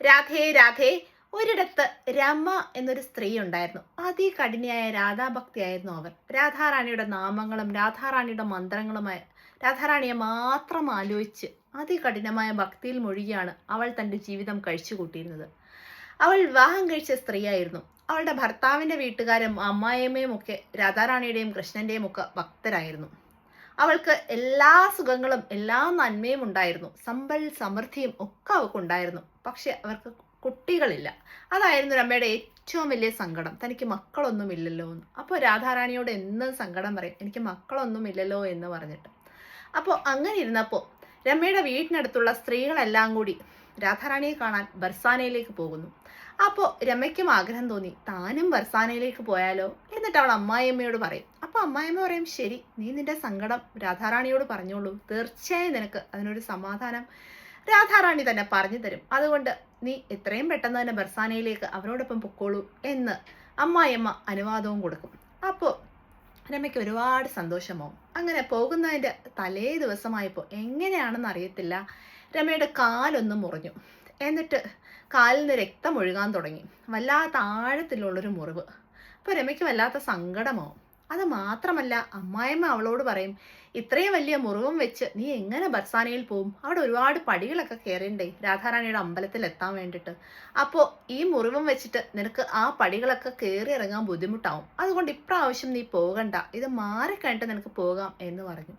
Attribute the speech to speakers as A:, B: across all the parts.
A: രാധേ രാധേ. ഒരിടത്ത് രമ എന്നൊരു സ്ത്രീ ഉണ്ടായിരുന്നു. അതികഠിനയായ രാധാഭക്തിയായിരുന്നു അവർ രാധാറാണിയുടെ നാമങ്ങളും രാധാറാണിയുടെ മന്ത്രങ്ങളുമായ രാധാറാണിയെ മാത്രം ആലോചിച്ച് അതികഠിനമായ ഭക്തിയിൽ മുഴുകിയാണ് അവൾ തന്റെ ജീവിതം കഴിച്ചു കൂട്ടിയിരുന്നത് അവൾ വിവാഹം കഴിച്ച സ്ത്രീയായിരുന്നു. അവളുടെ ഭർത്താവിന്റെ വീട്ടുകാരും അമ്മായിയമ്മയും ഒക്കെ രാധാറാണിയുടെയും കൃഷ്ണന്റെയും ഒക്കെ ഭക്തരായിരുന്നു. അവൾക്ക് എല്ലാ സുഖങ്ങളും എല്ലാ നന്മയും ഉണ്ടായിരുന്നു. സമ്പൽ സമൃദ്ധിയും ഒക്കെ അവൾക്കുണ്ടായിരുന്നു പക്ഷെ അവർക്ക് കുട്ടികളില്ല. അതായിരുന്നു രമയുടെ ഏറ്റവും വലിയ സങ്കടം. തനിക്ക് മക്കളൊന്നുമില്ലല്ലോ എന്ന്. അപ്പോൾ രാധാറാണിയോട് എന്നും സങ്കടം പറയും? എനിക്ക് മക്കളൊന്നുമില്ലല്ലോ എന്ന് പറഞ്ഞിട്ട്. അപ്പോൾ അങ്ങനെ ഇരുന്നപ്പോൾ രമയുടെ വീട്ടിനടുത്തുള്ള സ്ത്രീകളെല്ലാം കൂടി രാധാറാണിയെ കാണാൻ ബർസാനയിലേക്ക് പോകുന്നു. അപ്പോൾ രമയ്ക്കും ആഗ്രഹം തോന്നി താനും ബർസാനയിലേക്ക് പോയാലോ? എന്നിട്ട് അവൾ അമ്മായിയമ്മയോട് പറയും അപ്പോൾ അമ്മായിമ്മ പറയും ശരി നീ നിന്റെ സങ്കടം രാധാറാണിയോട് പറഞ്ഞോളൂ. തീർച്ചയായും നിനക്ക് അതിനൊരു സമാധാനം രാധാറാണി തന്നെ പറഞ്ഞു തരും. അതുകൊണ്ട് നീ എത്രയും പെട്ടെന്ന് തന്നെ ബർസാനയിലേക്ക് അവരോടൊപ്പം പൊക്കോളൂ എന്ന് അമ്മായിയമ്മ അനുവാദവും കൊടുക്കും. അപ്പോൾ രമയ്ക്ക് ഒരുപാട് സന്തോഷമാവും. അങ്ങനെ പോകുന്നതിന്റെ തലേ ദിവസമായപ്പോൾ എങ്ങനെയാണെന്ന് അറിയത്തില്ല. രമയുടെ കാലൊന്നും മുറിഞ്ഞു. എന്നിട്ട് കാലിൽ നിന്ന് രക്തം ഒഴുകാൻ തുടങ്ങി. വല്ലാത്ത ആഴത്തിലുള്ളൊരു മുറിവ്. അപ്പോൾ രമയ്ക്ക് വല്ലാത്ത സങ്കടമാവും. അത് മാത്രമല്ല അമ്മായിമ്മ അവളോട് പറയും ഇത്രയും വലിയ മുറിവും വെച്ച് നീ എങ്ങനെ ബർസാനയിൽ പോവും? അവിടെ ഒരുപാട് പടികളൊക്കെ കയറിണ്ടേ രാധാറാണിയുടെ അമ്പലത്തിൽ എത്താൻ വേണ്ടിയിട്ട് അപ്പോൾ ഈ മുറിവും വെച്ചിട്ട് നിനക്ക് ആ പടികളൊക്കെ കയറി ഇറങ്ങാൻ ബുദ്ധിമുട്ടാവും. അതുകൊണ്ട് ഇപ്രാവശ്യം നീ പോകണ്ട ഇത് മാറിക്കഴിഞ്ഞിട്ട് നിനക്ക് പോകാം എന്ന് പറഞ്ഞു.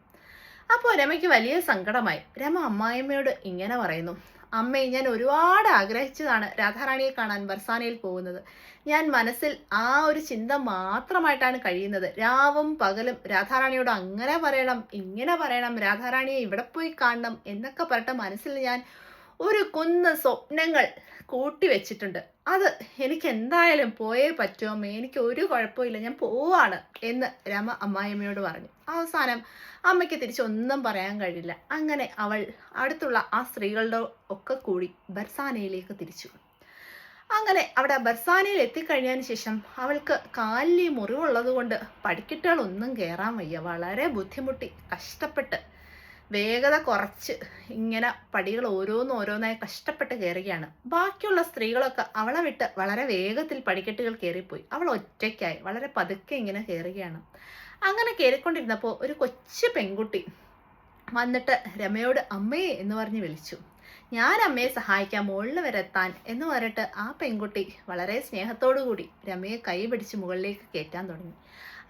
A: അപ്പോൾ രമയ്ക്ക് വലിയ സങ്കടമായി. രമ അമ്മായിമ്മയോട് ഇങ്ങനെ പറയുന്നു അമ്മേ ഞാൻ ഒരുപാട് ആഗ്രഹിച്ചതാണ് രാധാറാണിയെ കാണാൻ ബർസാനയിൽ പോകുന്നത്. ഞാൻ മനസ്സിൽ ആ ഒരു ചിന്ത മാത്രമായിട്ടാണ് കഴിയുന്നത്. രാവും പകലും രാധാറാണിയോട് അങ്ങനെ പറയണം ഇങ്ങനെ പറയണം രാധാറാണിയെ ഇവിടെ പോയി കാണണം എന്നൊക്കെ പറഞ്ഞിട്ട് മനസ്സിൽ ഞാൻ ഒരു കുന്ന് സ്വപ്നങ്ങൾ കൂട്ടി വെച്ചിട്ടുണ്ട്. അത് എനിക്ക് എന്തായാലും പോയേ പറ്റുമോ എനിക്ക് ഒരു കുഴപ്പമില്ല. ഞാൻ പോവാണ് എന്ന് രമ അമ്മായിയമ്മയോട് പറഞ്ഞു. അവസാനം അമ്മയ്ക്ക് തിരിച്ചൊന്നും പറയാൻ കഴിയില്ല. അങ്ങനെ അവൾ അടുത്തുള്ള ആ സ്ത്രീകളുടെ ഒക്കെ കൂടി ബർസാനയിലേക്ക് തിരിച്ചു. അങ്ങനെ അവിടെ ബർസാനയിൽ എത്തിക്കഴിഞ്ഞതിന് ശേഷം അവൾക്ക് കാലിൽ മുറിവുള്ളത് കൊണ്ട് പടിക്കെട്ടുകളൊന്നും കയറാൻ വയ്യ. വളരെ ബുദ്ധിമുട്ടി കഷ്ടപ്പെട്ട് വേഗത കുറച്ച് ഇങ്ങനെ പടികൾ ഓരോന്ന് ഓരോന്നായി കഷ്ടപ്പെട്ട് കയറുകയാണ്. ബാക്കിയുള്ള സ്ത്രീകളൊക്കെ അവളെ വിട്ട് വളരെ വേഗത്തിൽ പടിക്കെട്ടുകൾ കയറിപ്പോയി. അവൾ ഒറ്റയ്ക്കായി വളരെ പതുക്കെ ഇങ്ങനെ കയറുകയാണ്. അങ്ങനെ കയറിക്കൊണ്ടിരുന്നപ്പോൾ ഒരു കൊച്ചു പെൺകുട്ടി വന്നിട്ട് രമയോട് അമ്മയെ എന്ന് പറഞ്ഞ് വിളിച്ചു. ഞാൻ അമ്മയെ സഹായിക്കാം മുകളിൽ വരെ എത്താൻ എന്ന് പറഞ്ഞിട്ട് ആ പെൺകുട്ടി വളരെ കൂടി രമയെ കൈ പിടിച്ച് മുകളിലേക്ക് കയറ്റാൻ തുടങ്ങി.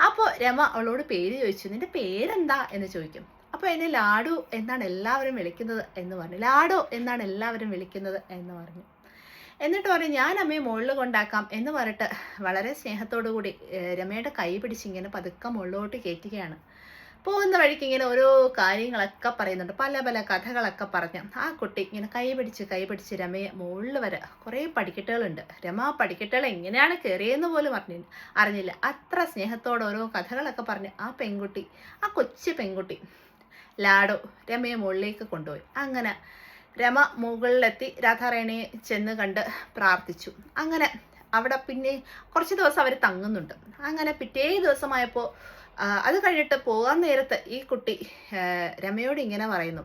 A: അപ്പോൾ രമ അവളോട് പേര് ചോദിച്ചു. നിന്റെ പേരെന്താ? എന്ന് ചോദിക്കും. അപ്പോൾ എന്നെ ലാഡു എന്നാണ് എല്ലാവരും വിളിക്കുന്നത് എന്ന് പറഞ്ഞു. ലാഡോ എന്നാണ് എല്ലാവരും വിളിക്കുന്നത് എന്ന് പറഞ്ഞു. എന്നിട്ട് പറഞ്ഞു ഞാൻ അമ്മയെ മുകളിൽ കൊണ്ടാക്കാം എന്ന് പറഞ്ഞിട്ട് വളരെ സ്നേഹത്തോടു കൂടി രമയുടെ കൈ പിടിച്ച് ഇങ്ങനെ പതുക്കെ മുകളിലോട്ട് കയറ്റുകയാണ്. പോകുന്ന വഴിക്ക് ഇങ്ങനെ ഓരോ കാര്യങ്ങളൊക്കെ പറയുന്നുണ്ട്. പല പല കഥകളൊക്കെ പറഞ്ഞ്. ആ കുട്ടി ഇങ്ങനെ കൈ പിടിച്ച് കൈ പിടിച്ച് രമയെ മുകളിൽ വരെ കുറേ പടിക്കെട്ടുകളുണ്ട് രമ പടിക്കെട്ടുകൾ എങ്ങനെയാണ് കയറിയെന്ന് പോലും അറിഞ്ഞില്ല അറിഞ്ഞില്ല. അത്ര സ്നേഹത്തോടെ ഓരോ കഥകളൊക്കെ പറഞ്ഞ് ആ പെൺകുട്ടി ആ കൊച്ചു പെൺകുട്ടി ലാഡോ രമയെ മുകളിലേക്ക് കൊണ്ടുപോയി. അങ്ങനെ രമ മുകളിലെത്തി രാധാറേണയെ ചെന്ന് കണ്ട് പ്രാർത്ഥിച്ചു. അങ്ങനെ അവിടെ പിന്നെ കുറച്ച് ദിവസം അവർ തങ്ങുന്നുണ്ട്. അങ്ങനെ പിറ്റേ ദിവസമായപ്പോൾ അത് കഴിഞ്ഞിട്ട് പോകാൻ നേരത്ത് ഈ കുട്ടി രമയോട് ഇങ്ങനെ പറയുന്നു.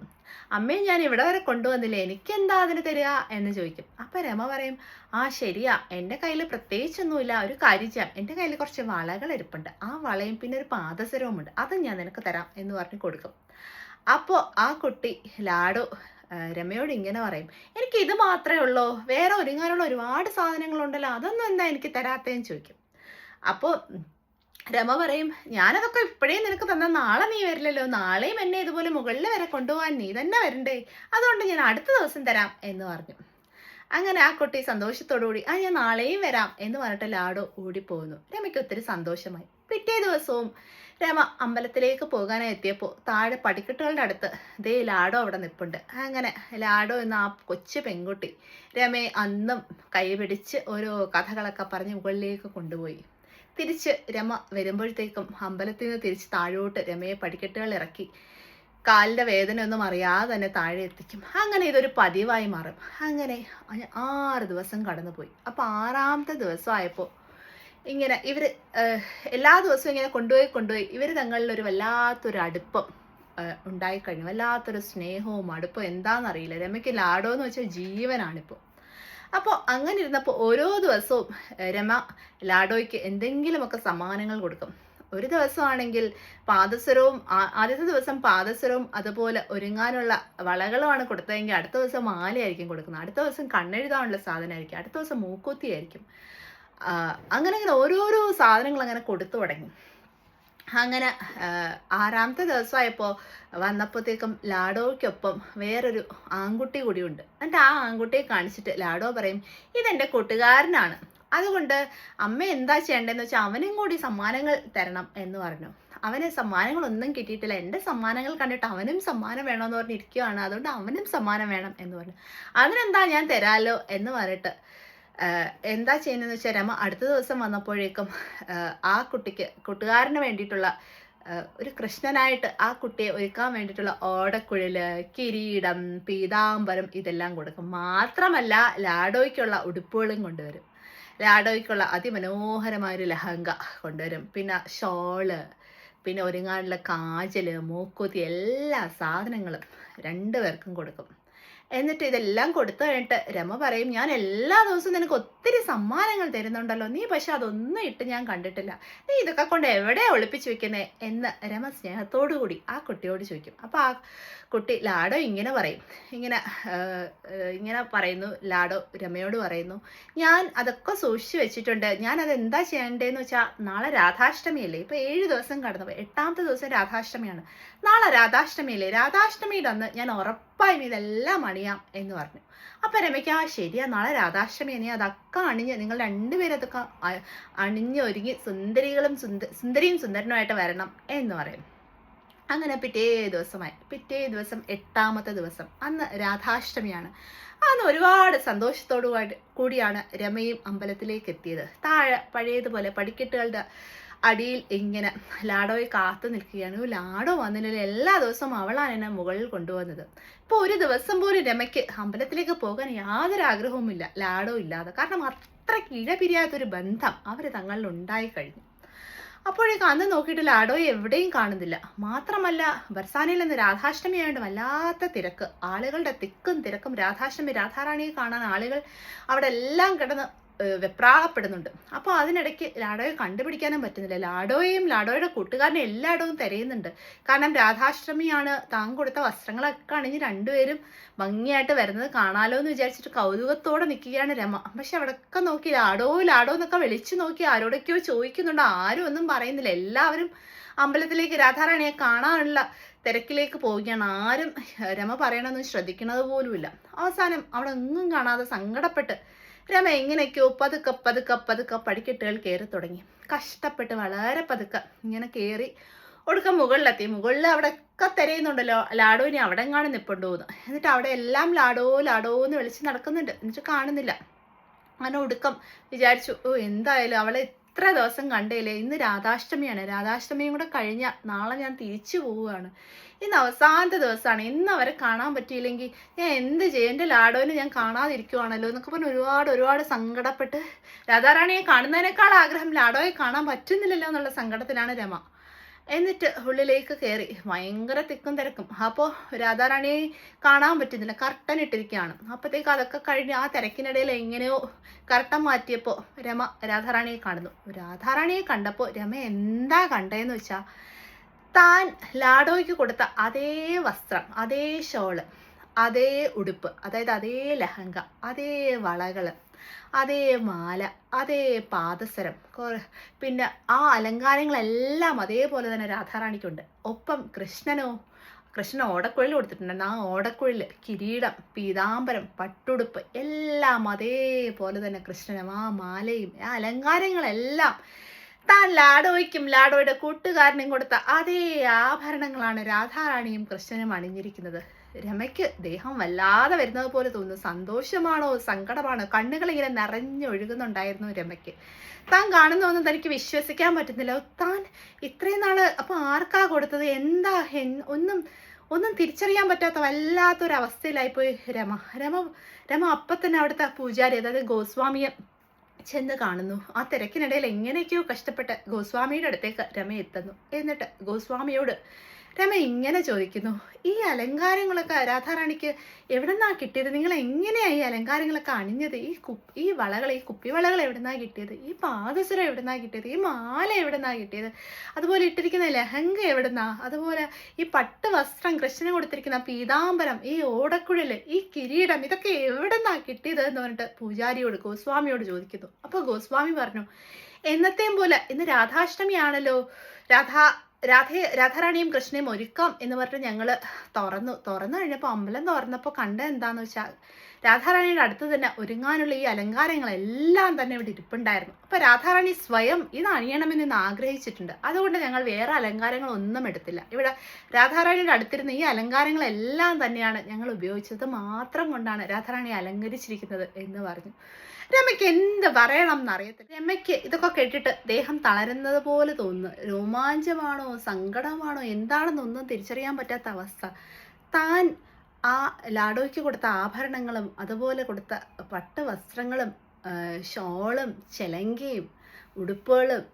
A: അമ്മയെ ഞാൻ ഇവിടെ വരെ കൊണ്ടുവന്നില്ലേ? എനിക്കെന്താ അതിന് തരിക? എന്ന് ചോദിക്കും. അപ്പം രമ പറയും ആ ശരിയാ. എന്റെ കയ്യിൽ പ്രത്യേകിച്ചൊന്നുമില്ല. ഒരു കാര്യം ചെയ്യാം എന്റെ കയ്യിൽ കുറച്ച് വളകൾ ഇരിപ്പുണ്ട്. ആ വളയും പിന്നെ ഒരു പാദസരവുമുണ്ട്. അത് ഞാൻ നിനക്ക് തരാം. എന്ന് പറഞ്ഞ് കൊടുക്കും. അപ്പോൾ ആ കുട്ടി ലാഡോ രമയോട് ഇങ്ങനെ പറയും എനിക്ക് ഇത് മാത്രമേ ഉള്ളൂ. വേറെ ഒരുങ്ങാനുള്ള ഒരുപാട് സാധനങ്ങളുണ്ടല്ലോ. അതൊന്നും എന്താ എനിക്ക് തരാത്തേന്ന് ചോദിക്കും. അപ്പോൾ രമ പറയും ഞാനതൊക്കെ ഇപ്പോഴേ നിനക്ക് തന്ന നാളെ നീ വരില്ലല്ലോ. നാളെയും എന്നെ ഇതുപോലെ മുകളിൽ വരെ കൊണ്ടുപോകാൻ നീ തന്നെ വരണ്ടേ. അതുകൊണ്ട് ഞാൻ അടുത്ത ദിവസം തരാം എന്ന് പറഞ്ഞു. അങ്ങനെ ആ കുട്ടി സന്തോഷത്തോടുകൂടി ആ ഞാൻ നാളെയും വരാം എന്ന് പറഞ്ഞിട്ട് ലാഡോ ഓടിപ്പോകുന്നു രമയ്ക്ക് ഒത്തിരി സന്തോഷമായി. പിറ്റേ ദിവസവും രമ അമ്പലത്തിലേക്ക് പോകാനായി എത്തിയപ്പോൾ താഴെ പടിക്കെട്ടുകളുടെ അടുത്ത് ദേ ലാഡോ അവിടെ നിൽപ്പുണ്ട് അങ്ങനെ ലാഡോ എന്ന ആ കൊച്ചു പെൺകുട്ടി രമയെ അന്നും കൈപിടിച്ച് ഓരോ കഥകളൊക്കെ പറഞ്ഞ് മുകളിലേക്ക് കൊണ്ടുപോയി. തിരിച്ച് രമ വരുമ്പോഴത്തേക്കും അമ്പലത്തിൽ നിന്ന് തിരിച്ച് താഴോട്ട് രമയെ പടിക്കെട്ടുകൾ ഇറക്കി. കാലിന്റെ വേദന ഒന്നും അറിയാതെ തന്നെ താഴെ എത്തിക്കും. അങ്ങനെ ഇതൊരു പതിവായി മാറും. അങ്ങനെ ആറ് ദിവസം കടന്നുപോയി. അപ്പോൾ ആറാമത്തെ ദിവസമായപ്പോൾ ഇങ്ങനെ ഇവർ എല്ലാ ദിവസവും ഇങ്ങനെ കൊണ്ടുപോയി കൊണ്ടുപോയി. ഇവർ തങ്ങളിൽ ഒരു വല്ലാത്തൊരു അടുപ്പം ഉണ്ടായിക്കഴിഞ്ഞു. വല്ലാത്തൊരു സ്നേഹവും അടുപ്പം എന്താണെന്നറിയില്ല. രമയ്ക്ക് ലാഡോ എന്ന് വെച്ചാൽ ജീവനാണിപ്പോൾ അപ്പോൾ അങ്ങനെ ഇരുന്നപ്പോൾ ഓരോ ദിവസവും രമ ലാഡോയ്ക്ക് എന്തെങ്കിലുമൊക്കെ സമ്മാനങ്ങൾ കൊടുക്കും. ഒരു ദിവസമാണെങ്കിൽ പാദസരവും ആദ്യത്തെ ദിവസം പാദസരവും അതുപോലെ ഒരുങ്ങാനുള്ള വളകളുമാണ് കൊടുത്തതെങ്കിൽ അടുത്ത ദിവസം മാലയായിരിക്കും കൊടുക്കുന്നത്. അടുത്ത ദിവസം കണ്ണെഴുതാനുള്ള സാധനമായിരിക്കും. അടുത്ത ദിവസം മൂക്കുത്തിയായിരിക്കും അങ്ങനെ അങ്ങനെ ഓരോരോ സാധനങ്ങൾ അങ്ങനെ കൊടുത്തു തുടങ്ങി. അങ്ങനെ ആറാമത്തെ ദിവസമായപ്പോൾ വന്നപ്പോഴത്തേക്കും ലാഡോയ്ക്കൊപ്പം വേറൊരു ആൺകുട്ടി കൂടിയുണ്ട് എന്നിട്ട് ആ ആൺകുട്ടിയെ കാണിച്ചിട്ട് ലാഡോ പറയും ഇതെന്റെ കൂട്ടുകാരനാണ്. അതുകൊണ്ട് അമ്മ എന്താ ചെയ്യേണ്ടതെന്ന് വെച്ചാൽ അവനും കൂടി സമ്മാനങ്ങൾ തരണം എന്ന് പറഞ്ഞു. അവന് സമ്മാനങ്ങളൊന്നും കിട്ടിയിട്ടില്ല. എന്റെ സമ്മാനങ്ങൾ കണ്ടിട്ട് അവനും സമ്മാനം വേണമെന്ന് പറഞ്ഞിരിക്കുകയാണ് അതുകൊണ്ട് അവനും സമ്മാനം വേണം എന്ന് പറഞ്ഞു. അതിനെന്താ ഞാൻ തരാലോ എന്ന് പറഞ്ഞിട്ട് എന്താ ചെയ്യുന്നതെന്ന് വെച്ചാൽ രമ അടുത്ത ദിവസം വന്നപ്പോഴേക്കും ആ കുട്ടിക്ക് കൂട്ടുകാരന് വേണ്ടിയിട്ടുള്ള ഒരു കൃഷ്ണനായിട്ട് ആ കുട്ടിയെ ഒരുക്കാൻ വേണ്ടിയിട്ടുള്ള ഓടക്കുഴൽ കിരീടം പീതാംബരം ഇതെല്ലാം കൊടുക്കും. മാത്രമല്ല ലാഡോയ്ക്കുള്ള ഉടുപ്പുകളും കൊണ്ടുവരും. ലാഡോയ്ക്കുള്ള അതിമനോഹരമായ ഒരു ലഹങ്ക കൊണ്ടുവരും. പിന്നെ ഷോൾ പിന്നെ ഒരുങ്ങാനുള്ള കാജൽ മൂക്കുത്തി എല്ലാ സാധനങ്ങളും രണ്ടുപേർക്കും കൊടുക്കും. എന്നിട്ട് ഇതെല്ലാം കൊടുത്തു കഴിഞ്ഞിട്ട് രമ പറയും ഞാൻ എല്ലാ ദിവസവും നിനക്ക് ഒത്തിരി സമ്മാനങ്ങൾ തരുന്നുണ്ടല്ലോ. നീ പക്ഷെ അതൊന്നും ഇട്ട് ഞാൻ കണ്ടിട്ടില്ല. നീ ഇതൊക്കെ കൊണ്ട് എവിടെയാ ഒളിപ്പിച്ചു വെക്കുന്നേ? എന്ന് രമ സ്നേഹത്തോടു കൂടി ആ കുട്ടിയോട് ചോദിക്കും. അപ്പോൾ ആ കുട്ടി ലാഡോ ഇങ്ങനെ പറയും. ഇങ്ങനെ ഇങ്ങനെ പറയുന്നു. ലാഡോ രമയോട് പറയുന്നു ഞാൻ അതൊക്കെ സൂക്ഷിച്ചു വെച്ചിട്ടുണ്ട്. ഞാൻ അത് എന്താ ചെയ്യേണ്ടതെന്ന് വെച്ചാൽ നാളെ രാധാഷ്ടമിയല്ലേ? ഇപ്പൊ ഏഴ് ദിവസം കടന്നു. എട്ടാമത്തെ ദിവസം രാധാഷ്ടമിയാണ്. നാളെ രാധാഷ്ടമിയല്ലേ? രാധാഷ്ടമിയുടെ അന്ന് ഞാൻ ഉറപ്പായും ഇതെല്ലാം അണിയാം എന്ന് പറഞ്ഞു. അപ്പൊ രമയ്ക്ക് ആ ശരിയാ നാളെ രാധാഷ്ടമി നീ അതൊക്കെ അണിഞ്ഞ് നിങ്ങൾ രണ്ടുപേരും അതൊക്കെ അണിഞ്ഞ് ഒരുങ്ങി സുന്ദരികളും സുന്ദ സുന്ദരിയും സുന്ദരനുമായിട്ട് വരണം എന്ന് പറയും അങ്ങനെ പിറ്റേ ദിവസമായി. പിറ്റേ ദിവസം എട്ടാമത്തെ ദിവസം. അന്ന് രാധാഷ്ടമിയാണ്. അന്ന് ഒരുപാട് സന്തോഷത്തോടു കൂടി- കൂടിയാണ് രമയും അമ്പലത്തിലേക്ക് എത്തിയത്. താഴെ പഴയതുപോലെ പടിക്കെട്ടുകളുടെ അടിയിൽ ഇങ്ങനെ ലാഡോയെ കാത്തു നിൽക്കുകയാണ്. "ഓ, ലാഡോ വന്നില്ല. എല്ലാ ദിവസവും അവളാണ് എന്നെ മുകളിൽ കൊണ്ടുവന്നത്. ഇപ്പൊ ഒരു ദിവസം പോലും രമയ്ക്ക് അമ്പലത്തിലേക്ക് പോകാൻ യാതൊരു ആഗ്രഹവുമില്ല. ലാഡോ ഇല്ലാതെ. കാരണം അത്രയ്ക്ക് ഇഴപിരിയാത്തൊരു ബന്ധം അവർ തങ്ങളിൽ ഉണ്ടായി കഴിഞ്ഞു. അപ്പോഴേക്കും അന്ന് നോക്കിയിട്ട് ലാഡോയെ എവിടെയും കാണുന്നില്ല. മാത്രമല്ല ബർസാനയിൽ നിന്ന് രാധാഷ്ടമി ആയതുകൊണ്ട് വല്ലാത്ത തിരക്ക്. ആളുകളുടെ തിക്കും തിരക്കും. രാധാഷ്ടമി രാധാറാണിയെ കാണാൻ ആളുകൾ അവിടെ എല്ലാം കിടന്ന് വെപ്രാളപ്പെടുന്നുണ്ട്. അപ്പോൾ അതിനിടയ്ക്ക് ലാഡോയെ കണ്ടുപിടിക്കാനും പറ്റുന്നില്ല. ലാഡോയെയും ലാഡോയുടെ കൂട്ടുകാരനെ എല്ലായിടവും തിരയുന്നുണ്ട്. കാരണം രാധാഷ്ടമിയാണ് താൻ കൊടുത്ത വസ്ത്രങ്ങളൊക്കെ അണിഞ്ഞ് രണ്ടുപേരും ഭംഗിയായിട്ട് വരുന്നത് കാണാലോ എന്ന് വിചാരിച്ചിട്ട് കൗതുകത്തോടെ നിൽക്കുകയാണ് രമ. പക്ഷെ അവിടെയൊക്കെ നോക്കി ലാഡോ ലാഡോ എന്നൊക്കെ വിളിച്ചു നോക്കി ആരോടൊക്കെയോ ചോദിക്കുന്നുണ്ട്. ആരും ഒന്നും പറയുന്നില്ല. എല്ലാവരും അമ്പലത്തിലേക്ക് രാധാറാണിയെ കാണാനുള്ള തിരക്കിലേക്ക് പോവുകയാണ്. ആരും രമ പറയണമെന്ന് ശ്രദ്ധിക്കുന്നത് പോലുമില്ല. അവസാനം അവിടെ ഒന്നും കാണാതെ സങ്കടപ്പെട്ട് രമ എങ്ങനെയൊക്കെയോ പതുക്കെ പതുക്കെ പതുക്കെ പടിക്കെട്ടുകൾ കയറി തുടങ്ങി. കഷ്ടപ്പെട്ട് വളരെ പതുക്കെ ഇങ്ങനെ കയറി ഒടുക്കം മുകളിലെത്തി. മുകളിൽ അവിടെ ഒക്കെ തിരയുന്നുണ്ടല്ലോ. ലാഡോനെ അവിടെ കാണും നിപ്പുണ്ടോ എന്ന്. എന്നിട്ട് അവിടെ എല്ലാം ലാഡോ ലാഡോ എന്ന് വിളിച്ച് നടക്കുന്നുണ്ട്. എന്നിട്ട് കാണുന്നില്ല. അങ്ങനെ ഒടുക്കം വിചാരിച്ചു ഓ എന്തായാലും അവളെ ഇത്ര ദിവസം കണ്ടില്ലേ? ഇന്ന് രാധാഷ്ടമിയാണ്. രാധാഷ്ടമിയും കൂടെ കഴിഞ്ഞ നാളെ ഞാൻ തിരിച്ചു പോവുകയാണ്. ഇന്ന് അവസാനത്തെ ദിവസമാണ്. ഇന്ന് അവരെ കാണാൻ പറ്റിയില്ലെങ്കിൽ ഞാൻ എന്ത് ചെയ്യും? എന്റെ ലാഡോനെ ഞാൻ കാണാതിരിക്കുവാണല്ലോ എന്നൊക്കെ പറഞ്ഞ് ഒരുപാട് ഒരുപാട് സങ്കടപ്പെട്ട് രാധാറാണിയെ കാണുന്നതിനേക്കാൾ ആഗ്രഹം ലാഡോയെ കാണാൻ പറ്റുന്നില്ലല്ലോ എന്നുള്ള സങ്കടത്തിലാണ് രമ. എന്നിട്ട് ഉള്ളിലേക്ക് കയറി ഭയങ്കര തിക്കും തിരക്കും. അപ്പോൾ രാധാറാണിയെ കാണാൻ പറ്റുന്നില്ല. കർട്ടൻ ഇട്ടിരിക്കുകയാണ്. അപ്പോഴത്തേക്ക് അതൊക്കെ കഴിഞ്ഞ് ആ തിരക്കിനിടയിൽ എങ്ങനെയോ കർട്ടൻ മാറ്റിയപ്പോൾ രമ രാധാറാണിയെ കാണുന്നു. രാധാറാണിയെ കണ്ടപ്പോൾ രമ എന്താ കണ്ടതെന്ന് വെച്ചാൽ താൻ ലാഡോയ്ക്ക് കൊടുത്ത അതേ വസ്ത്രം അതേ ഷോൾ അതേ ഉടുപ്പ് അതായത് അതേ ലഹങ്ക അതേ വളകൾ അതേ മാല അതേ പാദസരം പിന്നെ ആ അലങ്കാരങ്ങളെല്ലാം അതേപോലെ തന്നെ രാധാറാണിക്കുണ്ട്. ഒപ്പം കൃഷ്ണനോ കൃഷ്ണൻ ഓടക്കുഴൽ കൊടുത്തിട്ടുണ്ട് ആ ഓടക്കുഴൽ കിരീടം പീതാംബരം പട്ടുടുപ്പ് എല്ലാം അതേപോലെ തന്നെ കൃഷ്ണനും ആ മാലയും ആ അലങ്കാരങ്ങളെല്ലാം താൻ ലാഡോയ്ക്കും ലാഡോയുടെ കൂട്ടുകാരനും കൊടുത്ത അതേ ആഭരണങ്ങളാണ് രാധാറാണിയും കൃഷ്ണനും അണിഞ്ഞിരിക്കുന്നത്. രമയ്ക്ക് ദേഹം വല്ലാതെ വരുന്നത് പോലെ തോന്നുന്നു. സന്തോഷമാണോ? സങ്കടമാണോ? കണ്ണുകൾ ഇങ്ങനെ നിറഞ്ഞൊഴുകുന്നുണ്ടായിരുന്നു രമയ്ക്ക്. താൻ കാണുന്നതൊന്നും തനിക്ക് വിശ്വസിക്കാൻ പറ്റുന്നില്ല. താൻ ഇത്രയും നാൾ അപ്പൊ ആർക്കാ കൊടുത്തത്? എന്താ ഒന്നും ഒന്നും തിരിച്ചറിയാൻ പറ്റാത്ത വല്ലാത്തൊരവസ്ഥയിലായിപ്പോയി രമ. രമ രമ അപ്പൊ തന്നെ അവിടുത്തെ പൂജാരി അതായത് ഗോസ്വാമിയെ ചെന്ന് കാണുന്നു. ആ തിരക്കിനിടയിൽ എങ്ങനെയൊക്കെയോ കഷ്ടപ്പെട്ട് ഗോസ്വാമിയുടെ അടുത്തേക്ക് രമ എത്തുന്നു. എന്നിട്ട് ഗോസ്വാമിയോട് രമ ഇങ്ങനെ ചോദിക്കുന്നു ഈ അലങ്കാരങ്ങളൊക്കെ രാധാറാണിക്ക് എവിടെന്നാ കിട്ടിയത്? നിങ്ങൾ എങ്ങനെയാ ഈ അലങ്കാരങ്ങളൊക്കെ അണിഞ്ഞത്? ഈ ഈ വളകൾ ഈ കുപ്പി വളകൾ എവിടെന്നാ കിട്ടിയത്? ഈ പാദസരം എവിടെന്നാ കിട്ടിയത്? ഈ മാല എവിടെന്നാ കിട്ടിയത്? അതുപോലെ ഇട്ടിരിക്കുന്ന ലഹങ്ക എവിടെന്നാ? അതുപോലെ ഈ പട്ട് വസ്ത്രം കൃഷ്ണന് കൊടുത്തിരിക്കുന്ന പീതാംബരം ഈ ഓടക്കുഴൽ ഈ കിരീടം ഇതൊക്കെ എവിടെന്നാ കിട്ടിയത്? എന്ന് പറഞ്ഞിട്ട് പൂജാരിയോട് ഗോസ്വാമിയോട് ചോദിക്കുന്നു. അപ്പോൾ ഗോസ്വാമി പറഞ്ഞു എന്നത്തെയും പോലെ ഇന്ന് രാധാഷ്ടമിയാണല്ലോ. രാധാ രാധയെ രാധാറാണിയും കൃഷ്ണയും ഒരുക്കം എന്ന് പറഞ്ഞിട്ട് ഞങ്ങൾ തുറന്നു. തുറന്നു കഴിഞ്ഞപ്പോൾ അമ്പലം തുറന്നപ്പോൾ കണ്ട എന്താന്ന് വെച്ചാൽ രാധാറാണിയുടെ അടുത്ത് തന്നെ ഒരുങ്ങാനുള്ള ഈ അലങ്കാരങ്ങളെല്ലാം തന്നെ ഇവിടെ ഇരിപ്പുണ്ടായിരുന്നു. അപ്പോൾ രാധാറാണി സ്വയം ഇത് അണിയണമെന്ന് ആഗ്രഹിച്ചിട്ടുണ്ട്. അതുകൊണ്ട് ഞങ്ങൾ വേറെ അലങ്കാരങ്ങളൊന്നും എടുത്തില്ല. ഇവിടെ രാധാറാണിയുടെ അടുത്തിരുന്ന ഈ അലങ്കാരങ്ങളെല്ലാം തന്നെയാണ് ഞങ്ങൾ ഉപയോഗിച്ചത്. മാത്രം കൊണ്ടാണ് രാധാറാണി അലങ്കരിച്ചിരിക്കുന്നത് എന്ന് പറഞ്ഞു. രമയ്ക്ക് എന്ത് പറയണം എന്നറിയത്തില്ല രമയ്ക്ക് ഇതൊക്കെ കേട്ടിട്ട് ദേഹം തളരുന്നത് പോലെ തോന്നുന്നു. രോമാഞ്ചമാണോ? സങ്കടമാണോ? എന്താണെന്നൊന്നും തിരിച്ചറിയാൻ പറ്റാത്ത അവസ്ഥ. താൻ ആ ലാഡോയ്ക്ക് കൊടുത്ത ആഭരണങ്ങളും അതുപോലെ കൊടുത്ത പട്ട് വസ്ത്രങ്ങളും ഷോളും ചെലങ്കയും ഉടുപ്പുകളും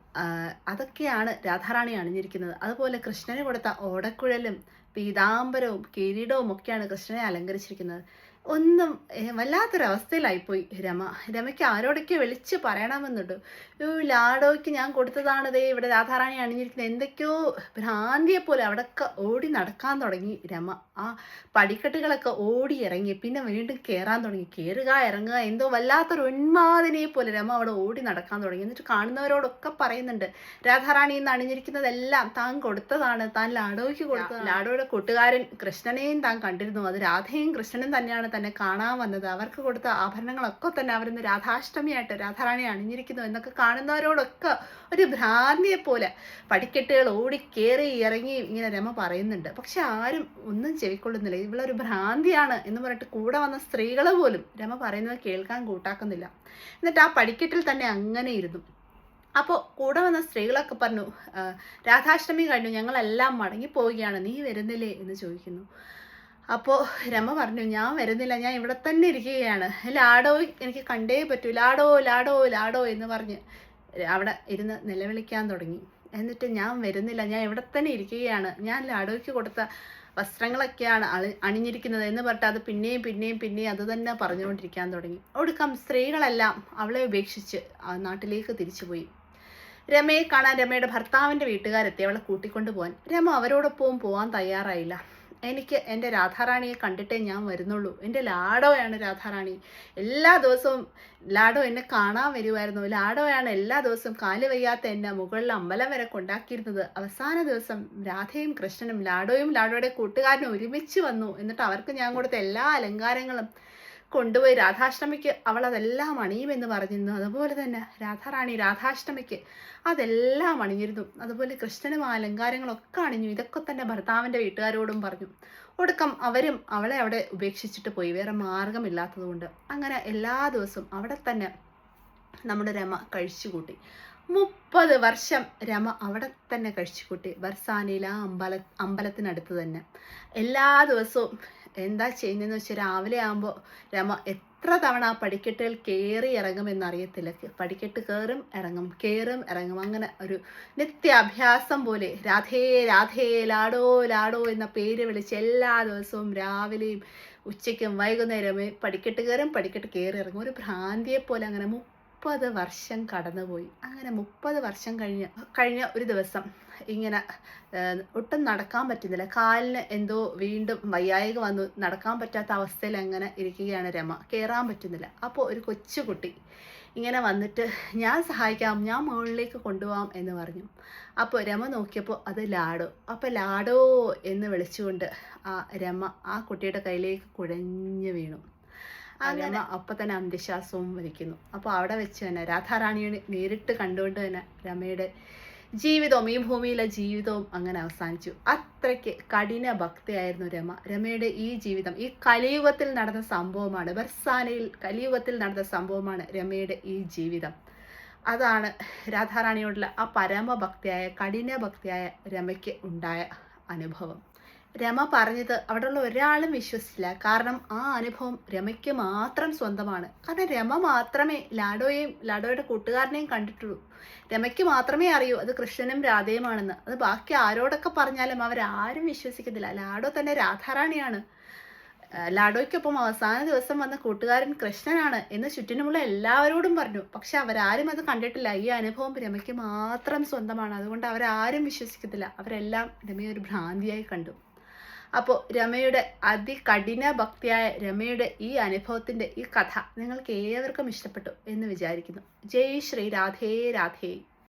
A: അതൊക്കെയാണ് രാധാറാണി അണിഞ്ഞിരിക്കുന്നത്. അതുപോലെ കൃഷ്ണന് കൊടുത്ത ഓടക്കുഴലും പീതാംബരവും കിരീടവും ഒക്കെയാണ് കൃഷ്ണനെ അലങ്കരിച്ചിരിക്കുന്നത്. ഒന്നും വല്ലാത്തൊരവസ്ഥയിലായിപ്പോയി രമ. രമയ്ക്ക് ആരോടൊക്കെ വിളിച്ച് പറയണമെന്നുണ്ട്. യോ ലാഡോയ്ക്ക് ഞാൻ കൊടുത്തതാണതേ ഇവിടെ രാധാറാണി അണിഞ്ഞിരിക്കുന്നത്. എന്തൊക്കെയോ ഭ്രാന്തിയെ പോലെ അവിടെയൊക്കെ ഓടി നടക്കാൻ തുടങ്ങി രമ. ആ പടിക്കെട്ടുകളൊക്കെ ഓടി ഇറങ്ങി പിന്നെ വീണ്ടും കയറാൻ തുടങ്ങി. കയറുക ഇറങ്ങുക എന്തോ വല്ലാത്തൊരു ഉന്മാദിനെ പോലെ രമ അവിടെ ഓടി നടക്കാൻ തുടങ്ങി. എന്നിട്ട് കാണുന്നവരോടൊക്കെ പറയുന്നുണ്ട് രാധാറാണി ഇന്ന് അണിഞ്ഞിരിക്കുന്നതെല്ലാം താൻ കൊടുത്തതാണ് താൻ ലാഡോയ്ക്ക് കൊടുത്തത് ലാഡോയുടെ കൂട്ടുകാരൻ കൃഷ്ണനെയും താൻ കണ്ടിരുന്നു. അത് രാധയും കൃഷ്ണനും തന്നെയാണ് തന്നെ കാണാൻ വന്നത്. അവർക്ക് കൊടുത്ത ആഭരണങ്ങളൊക്കെ തന്നെ അവരിന്ന് രാധാഷ്ടമിയായിട്ട് രാധാറാണി അണിഞ്ഞിരിക്കുന്നു എന്നൊക്കെ കാണുന്നവരോടൊക്കെ ഒരു ഭ്രാന്തിയെ പോലെ പടിക്കെട്ടുകൾ ഓടി ഇറങ്ങി ഇങ്ങനെ രമ പറയുന്നുണ്ട്. പക്ഷെ ആരും ഒന്നും ചെവിക്കൊള്ളുന്നില്ല. ഇവളൊരു ഭ്രാന്തിയാണ് എന്ന് പറഞ്ഞിട്ട് കൂടെ വന്ന സ്ത്രീകൾ പോലും രമ പറയുന്നത് കേൾക്കാൻ കൂട്ടാക്കുന്നില്ല. എന്നിട്ട് ആ പടിക്കെട്ടിൽ തന്നെ അങ്ങനെ ഇരുന്നു. അപ്പോൾ കൂടെ വന്ന സ്ത്രീകളൊക്കെ പറഞ്ഞു രാധാഷ്ടമി കഴിഞ്ഞു. ഞങ്ങളെല്ലാം മടങ്ങി പോവുകയാണ് നീ വരുന്നില്ലേ? എന്ന് ചോദിക്കുന്നു. അപ്പോൾ രമ പറഞ്ഞു ഞാൻ വരുന്നില്ല ഞാൻ ഇവിടെ തന്നെ ഇരിക്കുകയാണ്. ലാഡോ എനിക്ക് കണ്ടേ പറ്റൂ. ലാഡോ ലാഡോ ലാഡോ എന്ന് പറഞ്ഞ് അവിടെ ഇരുന്ന് നിലവിളിക്കാൻ തുടങ്ങി. എന്നിട്ട് ഞാൻ വരുന്നില്ല ഞാൻ ഇവിടെ തന്നെ ഇരിക്കുകയാണ്. ഞാൻ ലാഡോയ്ക്ക് കൊടുത്ത വസ്ത്രങ്ങളൊക്കെയാണ് അണി അണിഞ്ഞിരിക്കുന്നത് എന്ന് പറഞ്ഞിട്ട് അത് പിന്നെയും പിന്നെയും പിന്നെയും അത് തന്നെ പറഞ്ഞുകൊണ്ടിരിക്കാൻ തുടങ്ങി. ഒടുക്കം സ്ത്രീകളെല്ലാം അവളെ ഉപേക്ഷിച്ച് നാട്ടിലേക്ക് തിരിച്ചുപോയി രമയെ കാണാൻ രമയുടെ ഭർത്താവിന്റെ വീട്ടുകാരെത്തി അവളെ കൂട്ടിക്കൊണ്ടു പോകാൻ രമ അവരോടൊപ്പവും പോകാൻ തയ്യാറായില്ല. എനിക്ക് എന്റെ രാധാറാണിയെ കണ്ടിട്ടേ ഞാൻ വരുന്നുള്ളൂ. എന്റെ ലാഡോയാണ് രാധാറാണി. എല്ലാ ദിവസവും ലാഡോ എന്നെ കാണാൻ വരുമായിരുന്നു ലാഡോയാണ് എല്ലാ ദിവസവും കാൽ വയ്യാത്ത എന്നെ മുകളിൽ അമ്പലം വരെ കൊണ്ടാക്കിയിരുന്നത്. അവസാന ദിവസം രാധയും കൃഷ്ണനും ലാഡോയും ലാഡോയുടെ കൂട്ടുകാരനും ഒരുമിച്ച് വന്നു. എന്നിട്ട് അവർക്ക് ഞാൻ കൊടുത്ത എല്ലാ അലങ്കാരങ്ങളും കൊണ്ടുപോയി രാധാഷ്ടമിക്ക് അവൾ അതെല്ലാം അണിയുമെന്ന് പറഞ്ഞിരുന്നു. അതുപോലെ തന്നെ രാധാറാണി രാധാഷ്ടമിക്ക് അതെല്ലാം അണിഞ്ഞിരുന്നു. അതുപോലെ കൃഷ്ണനും ആ അലങ്കാരങ്ങളൊക്കെ അണിഞ്ഞു. ഇതൊക്കെ തന്നെ ഭർത്താവിന്റെ വീട്ടുകാരോടും പറഞ്ഞു. ഒടുക്കം അവരും അവളെ അവിടെ ഉപേക്ഷിച്ചിട്ട് പോയി. വേറെ മാർഗമില്ലാത്തതുകൊണ്ട് അങ്ങനെ എല്ലാ ദിവസവും അവിടെ തന്നെ നമ്മുടെ രമ കഴിച്ചുകൂട്ടി. മുപ്പത് വർഷം രമ അവിടെ തന്നെ കഴിച്ചുകൂട്ടി. ആ അമ്പല അമ്പലത്തിനടുത്ത് തന്നെ. എല്ലാ ദിവസവും എന്താ ചെയ്യുന്നതെന്ന് വെച്ചാൽ രാവിലെ ആകുമ്പോൾ രമ എത്ര തവണ ആ പടിക്കെട്ടുകൾ കയറി ഇറങ്ങുമെന്ന് അറിയത്തില്ല പടിക്കെട്ട് കയറും ഇറങ്ങും കയറും ഇറങ്ങും. അങ്ങനെ ഒരു നിത്യാഭ്യാസം പോലെ രാധേ രാധേ ലാഡോ ലാഡോ എന്ന പേര് വിളിച്ച് എല്ലാ ദിവസവും രാവിലെയും ഉച്ചയ്ക്കും വൈകുന്നേരം പടിക്കെട്ട് കയറും പടിക്കെട്ട് കയറി ഇറങ്ങും. ഒരു ഭ്രാന്തിയെ പോലെ അങ്ങനെ മുപ്പത് വർഷം കടന്നുപോയി. അങ്ങനെ മുപ്പത് വർഷം കഴിഞ്ഞ കഴിഞ്ഞ ഒരു ദിവസം ഇങ്ങനെ ഒട്ടും നടക്കാൻ പറ്റുന്നില്ല. കാലിന് എന്തോ വീണ്ടും വയ്യായിക വന്നു. നടക്കാൻ പറ്റാത്ത അവസ്ഥയിൽ അങ്ങനെ ഇരിക്കുകയാണ് രമ. കയറാൻ പറ്റുന്നില്ല. അപ്പോൾ ഒരു കൊച്ചുകുട്ടി ഇങ്ങനെ വന്നിട്ട് ഞാൻ സഹായിക്കാം. ഞാൻ മുകളിലേക്ക് കൊണ്ടുപോകാം എന്ന് പറഞ്ഞു. അപ്പോൾ രമ നോക്കിയപ്പോൾ അത് ലാഡോ. അപ്പോൾ ലാഡോ എന്ന് വിളിച്ചുകൊണ്ട് ആ രമ ആ കുട്ടിയുടെ കയ്യിലേക്ക് കുഴഞ്ഞു വീണു. അങ്ങനെ അപ്പം തന്നെ അന്ത്യശ്വാസവും വലിക്കുന്നു അപ്പോൾ അവിടെ വെച്ച് തന്നെ രാധാറാണിയെ നേരിട്ട് കണ്ടുകൊണ്ട് തന്നെ രമയുടെ ജീവിതവും ഈ ഭൂമിയിലെ ജീവിതവും അങ്ങനെ അവസാനിച്ചു. അത്രയ്ക്ക് കഠിന ഭക്തിയായിരുന്നു രമ. രമയുടെ ഈ ജീവിതം ഈ കലിയുഗത്തിൽ നടന്ന സംഭവമാണ് ബർസാനയിൽ കലിയുഗത്തിൽ നടന്ന സംഭവമാണ് രമയുടെ ഈ ജീവിതം. അതാണ് രാധാറാണിയോടുള്ള ആ പരമഭക്തിയായ കഠിന ഭക്തിയായ രമയ്ക്ക് ഉണ്ടായ അനുഭവം. രമ പറഞ്ഞത് അവിടെയുള്ള ഒരാളും വിശ്വസിച്ചില്ല. കാരണം ആ അനുഭവം രമയ്ക്ക് മാത്രം സ്വന്തമാണ്. കാരണം രമ മാത്രമേ ലാഡോയെയും ലാഡോയുടെ കൂട്ടുകാരനെയും കണ്ടിട്ടുള്ളൂ. രമയ്ക്ക് മാത്രമേ അറിയൂ അത് കൃഷ്ണനും രാധയുമാണെന്ന്. അത് ബാക്കി ആരോടൊക്കെ പറഞ്ഞാലും അവരാരും വിശ്വസിക്കത്തില്ല. ലാഡോ തന്നെ രാധാറാണിയാണ്. ലാഡോയ്ക്കൊപ്പം അവസാന ദിവസം വന്ന കൂട്ടുകാരൻ കൃഷ്ണനാണ് എന്ന് ചുറ്റിനുമുള്ള എല്ലാവരോടും പറഞ്ഞു. പക്ഷെ അവരാരും അത് കണ്ടിട്ടില്ല. ഈ അനുഭവം രമയ്ക്ക് മാത്രം സ്വന്തമാണ്. അതുകൊണ്ട് അവരാരും വിശ്വസിക്കത്തില്ല. അവരെല്ലാം രമയെ ഒരു ഭ്രാന്തിയായി കണ്ടു. അപ്പോൾ രമയുടെ അതികഠിന ഭക്തിയായ രമയുടെ ഈ അനുഭവത്തിന്റെ ഈ കഥ നിങ്ങൾക്ക് ഏവർക്കും ഇഷ്ടപ്പെട്ടു എന്ന് വിചാരിക്കുന്നു. ജയ് ശ്രീ രാധേ രാധേ.